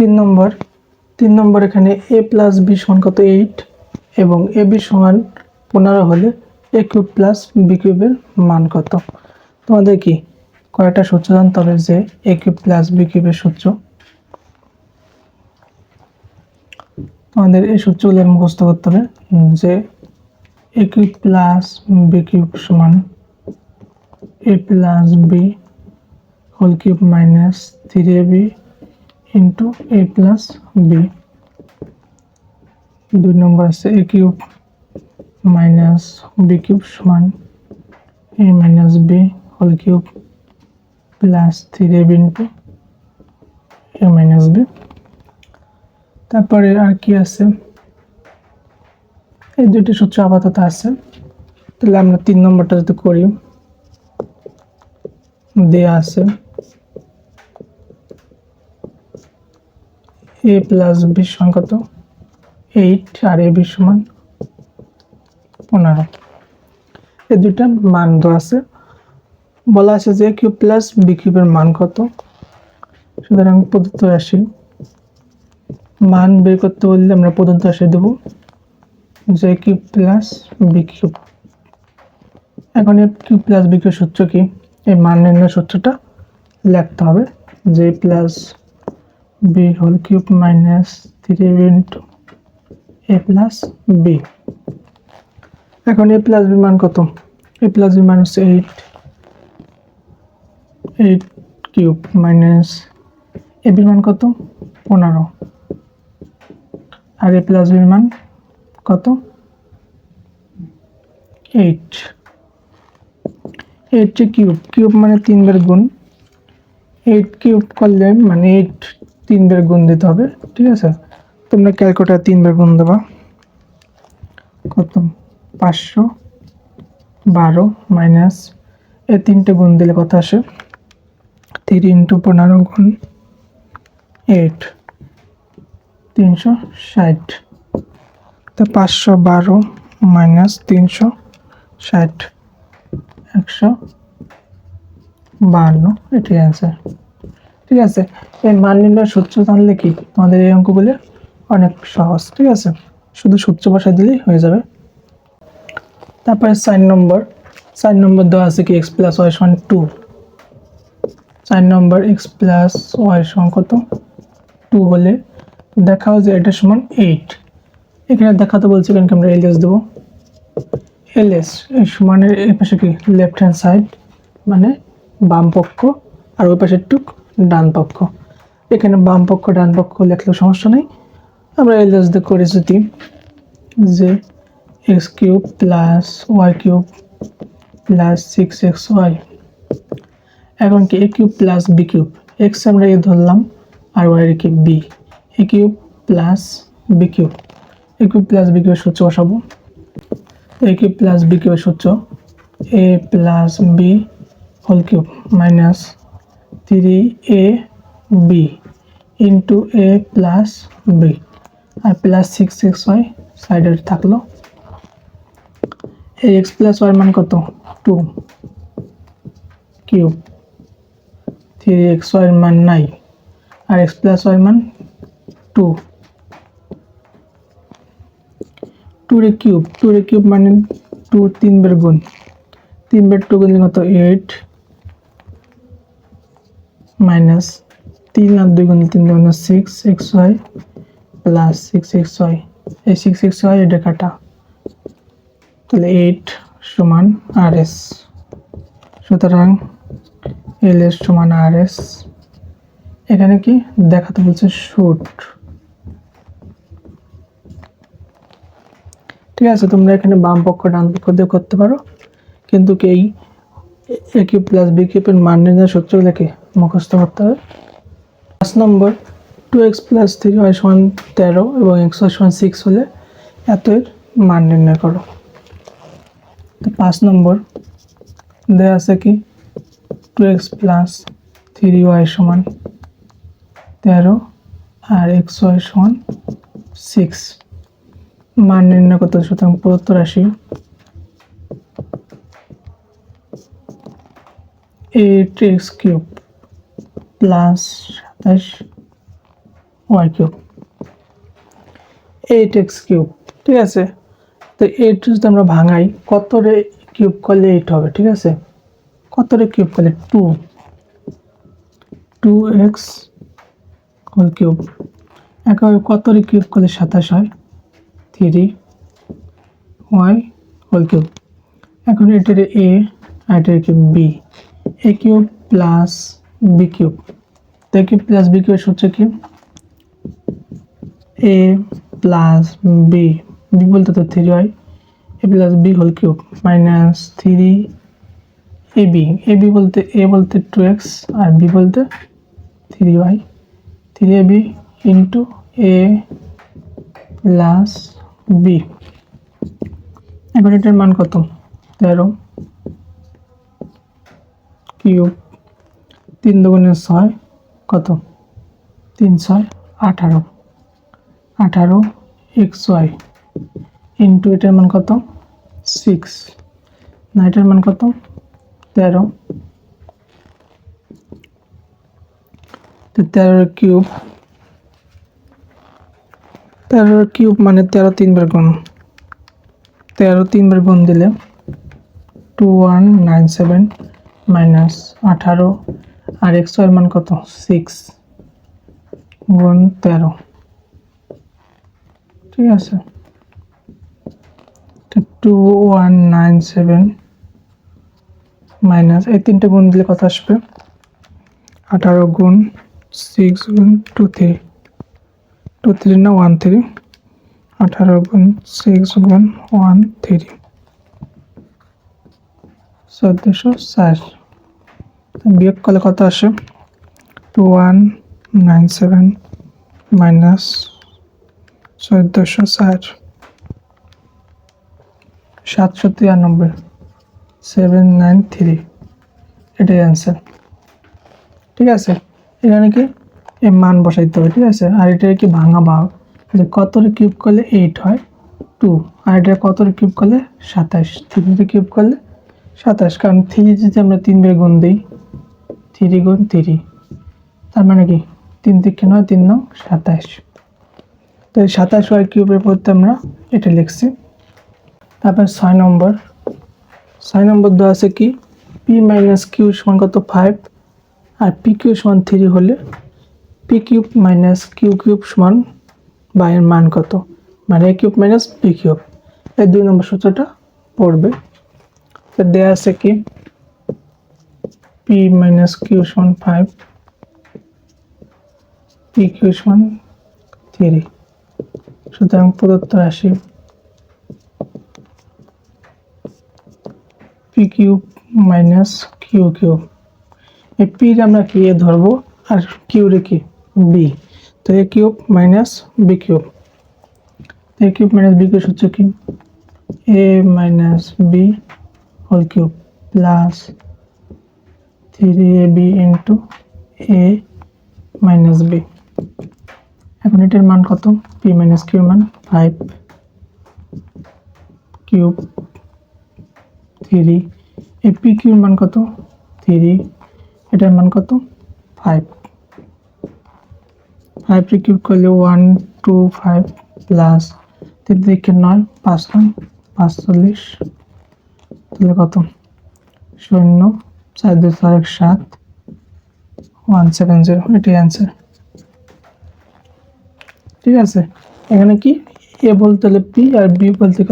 তিন নম্বর। তিন নম্বর এখানে এ প্লাস বি সমান কত এইট এবং এ বি সমান পনেরো হলে এ কিউব প্লাস বি কিউবের মান কত? তোমাদের কি কয়েকটা সূত্র জানতে হবে যে এ কিউব প্লাস বি কিউবের সূত্র? তোমাদের এই সূত্রগুলো মুখস্থ করতে হবে যে A cube plus B cube সমান A plus B whole cube minus three A B into A plus B দুই নম্বর আছে A cube minus B cube সমান A minus B whole cube plus three A B into A minus B তারপরে আর কি আছে? এই দুটি সূত্র আপাতত আছে। তাহলে আমরা তিন নম্বরটা যদি করি, দেয়া আছে। এ প্লাস বি সমান কত? এইট আর এ বি সমান পনেরো। এই দুইটা মান দেওয়া আছে। বলা আছে যে কিউব প্লাস বি কিউবের মান কত? সুতরাং প্রদত্ত রাশি। মান বের করতে বললে আমরা প্রদত্ত রাশি দেব যে কিউব প্লাস বি কিউব। এখন এই কিউব প্লাস বি কিউব সূত্র কি? এই মান নির্ণয় সূত্রটা লিখতে হবে যে plus B whole cube minus three into A plus B এখন এ প্লাস বি মান কত? এ প্লাস বি মান হচ্ছে eight eight cube minus A মান কত? পনেরো। আর এ প্লাস বির মান কত? এইট এইট কিউব কিউব মানে তিনবার গুণ। এইট কিউব করলে মানে এইট তিনবার গুণ দিতে হবে, ঠিক আছে? তোমরা ক্যালকুলেটার তিনবার গুণ দেবা। কত? পাঁচশো বারো মাইনাস এ তিনটে গুণ দিলে কত আসে? থ্রি ইন্টু পনেরো গুণ এইট তিনশো ষাট। তো পাঁচশো বারো মাইনাস তিনশো ষাট, একশো বাহান্ন এটি অ্যান্সার ঠিক আছে? এই মান নির্ণয় সূত্র জানলে কি? তোমাদের এই অঙ্কগুলো অনেক সহজ, ঠিক আছে? শুধু সূত্র বসায় দিলেই হয়ে যাবে। তারপরে সাইন নম্বর। সাইন নম্বর দেওয়া আছে কি? এক্স প্লাস ওয়াই সমান টু চার নম্বর এক্স প্লাস ওয়াই সমান কত? টু হলে দেখাও যে এটা সমান এইট এখানে দেখাতে বলছি এখানে আমরা এলএস দেবো? এলএস এই সমানের এই পাশে কি? লেফট হ্যান্ড সাইড মানে বাম পক্ষ, আর ওই পাশে টুক ডান পক্ষ। এখানে বাম পক্ষ, ডান পক্ষ লেখলেও সমস্যা নেই। আমরা এলএস দিয়ে করে যদি যে X cube plus Y cube plus six X Y. এখন কি A cube plus B cube? X আমরা এ ধরলাম, আর ওয়াই রেখে B. A cube plus B cube. A cube plus B কিউবের সূত্র বসাবো। এ কিউব প্লাস বি কিউবের সূত্র A plus B whole cube minus three A B into A plus B R plus six x Y সাইডে থাকল। এই x plus Y মান কত? টু কিউব থ্রি এক্স ওয়াইয়ের মান নাই। আর এক্স প্লাস ওয়াই মান টু টু রে কিউব টু রে কিউব মানে টু তিন বের গুণ। তিন বের টু গুণ কত এইট মাইনাস তিন আর দুই গুণ তিন গুণ six X Y plus six X Y এই সিক্স এক্স ওয়াই এটা কাটা। তাহলে এইট সমান আর এস সুতরাং এল এস সমান আর এস এখানে কি? দেখাতে বলছে শুট ঠিক আছে, তোমরা এখানে বাম পক্ষ, ডান পক্ষ দিয়ে করতে পারো। কিন্তু কি এই এ কিউব প্লাস বি কিউবের মান নির্ণয় সূত্রগুলোকে মুখস্থ করতে হবে। পাঁচ নম্বর two X plus three Y সমান তেরো এবং এক্স ওয়াই সমান সিক্স হলে এত এর মান নির্ণয় করো। তো পাঁচ নম্বর দেওয়া আছে কি? Two X plus three Y সমান তেরো আর এক্স ওয়াই সমান সিক্স মান নির্ণয় করতে সুতরাং প্রদত্ত রাশি এইট এক্স কিউব প্লাস সাতাশ Y cube, eight X cube, ঠিক আছে? তো এইট যদি আমরা ভাঙাই কত রে কিউব করলে এইট হবে, ঠিক আছে? কত রে কিউব করলে? Two. Two X whole cube. একেবারে কত রে কিউব করলে সাতাশ হয়? Three Y whole cube. এখন এটার এ আর এটার কি B. A cube plus B cube তো এ কিউব প্লাস বি কিউবের সূত্র কি? এ প্লাস বি বি বলতে তো থ্রি হয়। A plus B whole cube minus three A B A B বলতে এ বলতে টু এক্স আর বি বলতে three Y three A B A plus B এখন এটার মান কত? তেরো কিউব তিন দুগুণে ছয় কত? তিন ছয় আঠারো। আঠারো এক্স ওয়াই। ইন্টু এটার মান কত? সিক্স। না, এটার মান কত? তেরো। তেরোর কিউব তেরোর কিউব মানে তেরো তিনবার গুণ। তেরো তিনবার গুণ দিলে two one nine seven minus আঠারো আর এক্সের মান কত? সিক্স। গুণ তেরো। ঠিক আছে। Two, one, nine, seven, minus, এই তিনটে গুণ দিলে কত আসবে? আঠারো গুণ সিক্স গুণ টু থ্রি। টু থ্রি না ওয়ান থ্রি? আঠারো গুণ সিক্স গুণ ওয়ান থ্রি। চোদ্দোশো চার বিয়োগ করলে কত আসে? Two one nine seven minus চোদ্দোশো চার সাতশো তিরানব্বই। সেভেন নাইন থ্রি এটাই অ্যান্সার ঠিক আছে? এখানে কি? এই মান বসাইতে হবে, ঠিক আছে? আর এটা কি ভাঙা ভাগ? যে কতর কিউব করলে এইট হয়? টু আর এটা কতর কিউব করলে সাতাশ? থ্রিতে কিউব করলে সাতাশ। কারণ থ্রি যদি আমরা তিন বের গুণ দিই থ্রি গুণ থ্রি তার মানে কি? তিন তিরিকে নয়, তিন নং সাতাশ। তো এই সাতাশ ওয়াই কিউবের পড়তে আমরা এটা লিখছি। তারপর ছয় নম্বর। ছয় নম্বর দেওয়া আছে কি? পি মাইনাস কিউ সমান কত? ফাইভ আর পি কিউ সমান থ্রি হলে P cube minus Q cube সমান বা এর মান কত? মানে A cube minus P cube. এই দুই নম্বর সূত্রটা পড়বে। তো দেওয়া আছে কি? পি মাইনাস কিউ সমান ফাইভ পি কিউ সমান থ্রি সুতরাং প্রদত্ত রাশি P cube minus Q cube এই পির আমরা কি এ ধরবো? আর কিউ রে কি? বি তো A cube minus B cube A cube minus B cube হচ্ছে কি? A minus B whole cube plus three A B into A minus B. এখন এটার মান কত? পি মাইনাস কিউর মান ফাইভ কিউব থ্রি। এই পি কিউর মান কত? থ্রি। এটার মান কত? ফাইভ। ফাইভ কিউব করলে ওয়ান, টু, ফাইভ প্লাস তিন দিকে নয়, পাঁচ নয় পাঁচচল্লিশ তাহলে কত? শূন্য। চার দুই চার সাত। ওয়ান সেভেন জিরো এটি অ্যান্সার ঠিক আছে? এখানে কি? এ বলতে হলে পি আর বি বলতে